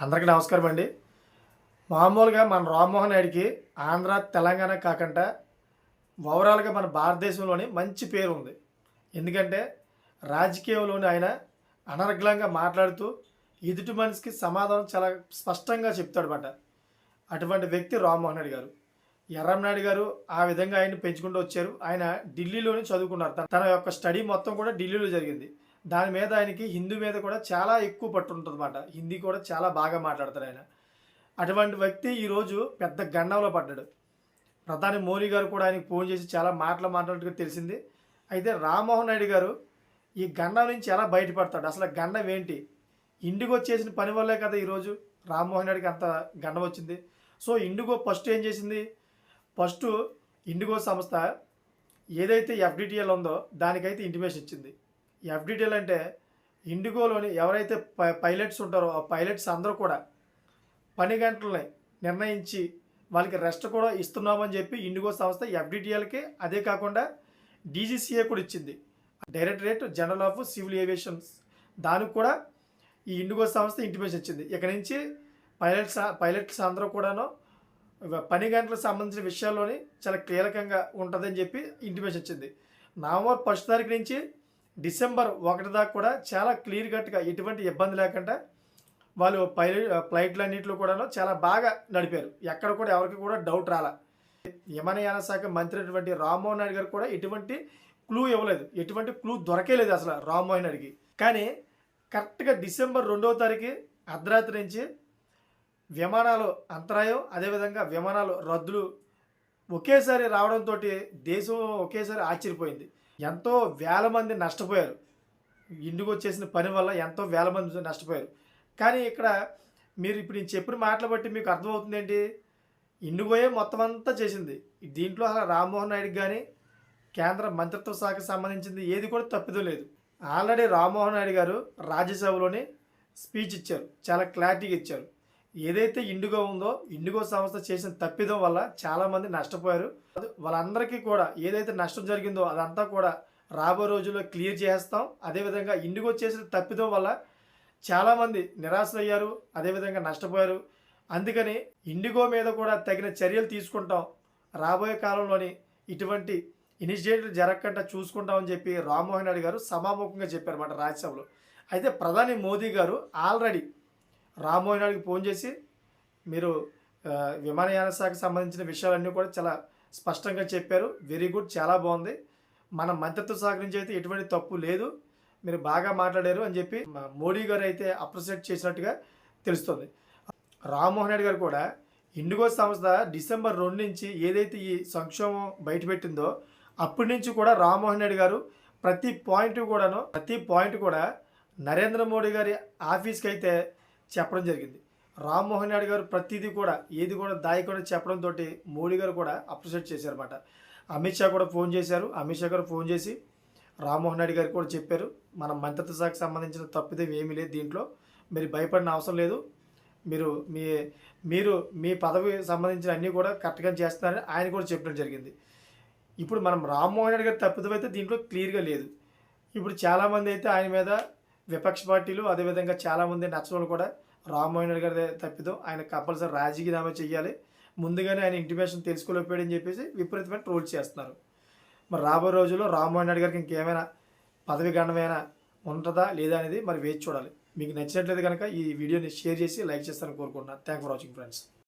అందరికీ నమస్కారం అండి. మామూలుగా మన రామ్మోహన్ నాయుడికి ఆంధ్ర తెలంగాణ కాకుండా ఓవరాల్గా మన భారతదేశంలోని మంచి పేరు ఉంది. ఎందుకంటే రాజకీయంలోని ఆయన అనర్గళంగా మాట్లాడుతూ ఎదుటి మనిషికి సమాధానం చాలా స్పష్టంగా చెప్తాడనమాట అటువంటి వ్యక్తి రామ్మోహన్ నాయుడు గారు. ఎర్రంనాయుడు గారు ఆ విధంగా ఆయన పెంచుకుంటూ వచ్చారు. ఆయన ఢిల్లీలోనే చదువుకున్నారు. తన- తన యొక్క స్టడీ మొత్తం కూడా ఢిల్లీలో జరిగింది. దాని మీద ఆయనకి హిందీ మీద కూడా చాలా ఎక్కువ పట్టు ఉంటుంది హిందీ కూడా చాలా బాగా మాట్లాడతారు ఆయన. అటువంటి వ్యక్తి ఈరోజు పెద్ద గండంలో పడ్డాడు. ప్రధాని మోడీ గారు కూడా ఆయనకి ఫోన్ చేసి చాలా మాటలు మాట్లాడుతూ తెలిసింది. అయితే రామ్మోహన్ నాయుడు గారు ఈ గండం నుంచి ఎలా బయటపడతాడు? అసలు గండం ఏంటి? ఇండిగో చేసిన పని వల్లే కదా ఈరోజు రామ్మోహన్ నాయుడికి అంత గండం వచ్చింది. సో ఇండిగో ఫస్ట్ ఏం చేసింది? ఫస్ట్ ఇండిగో సంస్థ ఏదైతే ఎఫ్డిటిఎల్ ఉందో దానికైతే ఇంటిమేషన్ ఇచ్చింది. ఎఫ్డిటిఎల్ అంటే ఇండిగోలోని ఎవరైతే పైలట్స్ ఉంటారో ఆ పైలట్స్ అందరూ కూడా పని గంటలని నిర్ణయించి వాళ్ళకి రెస్ట్ కూడా ఇస్తున్నామని చెప్పి ఇండిగో సంస్థ ఎఫ్డిటిఎల్కి అదే కాకుండా డీజీసీఏ కూడా ఇచ్చింది. Directorate general of civil aviations. దానికి కూడా ఈ ఇండిగో సంస్థ ఇంటిమేషన్ ఇచ్చింది. ఇక్కడ నుంచి పైలట్స్ పైలట్స్ అందరూ కూడాను పని గంటలకు సంబంధించిన విషయాల్లోని చాలా కీలకంగా ఉంటుందని చెప్పి ఇంటిమేషన్ ఇచ్చింది. నవంబర్ ఫస్ట్ తారీఖు నుంచి డిసెంబర్ ఒకటి దాకా కూడా చాలా క్లియర్ కట్గా ఎటువంటి ఇబ్బంది లేకుండా వాళ్ళు పైలట్ ఫ్లైట్లన్నింటిలో కూడాను చాలా బాగా నడిపారు. ఎక్కడ కూడా ఎవరికి కూడా డౌట్ రాలా. విమానయాన శాఖ మంత్రి అయినటువంటి రామ్మోహన్ నాయుడు గారు కూడా ఎటువంటి క్లూ ఇవ్వలేదు. ఎటువంటి క్లూ దొరకేలేదు అసలు రామ్మోహన్ నాయుడికి. కానీ కరెక్ట్గా డిసెంబర్ రెండవ తారీఖు అర్ధరాత్రి నుంచి విమానాలు అంతరాయం అదేవిధంగా విమానాలు రద్దులు ఒకేసారి రావడంతో దేశం ఒకేసారి ఆశ్చర్యపోయింది. ఎంతో వేల మంది నష్టపోయారు. ఇండిగో చేసిన పని వల్ల ఎంతో వేల మంది నష్టపోయారు. కానీ ఇక్కడ మీరు ఇప్పుడు నేను చెప్పిన మాటలు బట్టి మీకు అర్థమవుతుంది ఏంటి ఇండిగోయే మొత్తం అంతా చేసింది. దీంట్లో అసలు రామ్మోహన్ నాయుడు కానీ కేంద్ర మంత్రిత్వ శాఖకు సంబంధించింది ఏది కూడా తప్పిదం లేదు. ఆల్రెడీ రామ్మోహన్ నాయుడు గారు రాజ్యసభలోని స్పీచ్ ఇచ్చారు. చాలా క్లారిటీగా ఇచ్చారు. ఏదైతే ఇండిగో ఉందో ఇండిగో సంస్థ చేసిన తప్పిదం వల్ల చాలామంది నష్టపోయారు. అది వాళ్ళందరికీ కూడా ఏదైతే నష్టం జరిగిందో అదంతా కూడా రాబో రోజుల్లో క్లియర్ చేస్తాం. అదేవిధంగా ఇండిగో చేసిన తప్పిదం వల్ల చాలామంది నిరాశలయ్యారు అదేవిధంగా నష్టపోయారు. అందుకని ఇండిగో మీద కూడా తగిన చర్యలు తీసుకుంటాం. రాబోయే కాలంలోని ఇటువంటి ఇనిషియేటివ్ జరగకుండా చూసుకుంటామని చెప్పి రామ్మోహన్ రెడ్డి గారు సభాముఖంగా చెప్పారన్నమాట రాజ్యసభలో. అయితే ప్రధాని మోదీ గారు ఆల్రెడీ రామ్మోహన్ నాయుడుకి ఫోన్ చేసి మీరు విమానయాన శాఖకు సంబంధించిన విషయాలన్నీ కూడా చాలా స్పష్టంగా చెప్పారు. వెరీ గుడ్ చాలా బాగుంది. మన మంత్రిత్వ శాఖ నుంచి అయితే ఎటువంటి తప్పు లేదు. మీరు బాగా మాట్లాడారు అని చెప్పి మోడీ గారు అయితే అప్రిషియేట్ చేసినట్టుగా తెలుస్తుంది. రామ్మోహన్ రెడ్డి గారు కూడా ఇండిగో సంస్థ డిసెంబర్ రెండు నుంచి ఏదైతే ఈ సంక్షోభం బయటపెట్టిందో అప్పటి నుంచి కూడా రామ్మోహన్ రెడ్డి గారు ప్రతి పాయింట్ కూడాను ప్రతి పాయింట్ కూడా నరేంద్ర మోడీ గారి ఆఫీస్కి అయితే చెప్పడం జరిగింది. రామ్మోహన్ నాయుడు గారు ప్రతిదీ కూడా ఏది కూడా దాయకుండా చెప్పడంతో మోడీ గారు కూడా అప్రిషియేట్ చేశారన్నమాట. అమిత్ షా కూడా ఫోన్ చేశారు. అమిత్ షా గారు ఫోన్ చేసి రామ్మోహన్ నాయుడు గారికి కూడా చెప్పారు. మన మంత్రిత్వ శాఖకు సంబంధించిన తప్పిదం ఏమీ లేదు దీంట్లో. మీరు భయపడిన అవసరం లేదు. మీరు మీ మీరు మీ పదవి సంబంధించిన అన్నీ కూడా కరెక్ట్గా చేస్తున్నారని ఆయన కూడా చెప్పడం జరిగింది. ఇప్పుడు మనం రామ్మోహన్ రెడ్డి గారి తప్పిదం అయితే దీంట్లో క్లియర్గా లేదు. ఇప్పుడు చాలామంది అయితే ఆయన మీద విపక్ష పార్టీలు అదేవిధంగా చాలామంది నచ్చడం కూడా రామ్మోహన్ గారి తప్పిదం. ఆయన కంపల్సరీ రాజకీయనామా చేయాలి ముందుగానే ఆయన ఇంటిమేషన్ తెలుసుకోలేకపోయాడని చెప్పేసి విపరీతమైన ట్రోల్ చేస్తున్నారు. మరి రాబోయే రోజుల్లో రామ్మోహన్ రెడ్డి గారికి ఇంకేమైనా పదవి గండమైనా ఉంటుందా లేదా అనేది మరి వేచి చూడాలి. మీకు నచ్చినట్లయితే కనుక ఈ వీడియోని షేర్ చేసి లైక్ చేస్తారని కోరుకుంటున్నాను. Thank for watching friends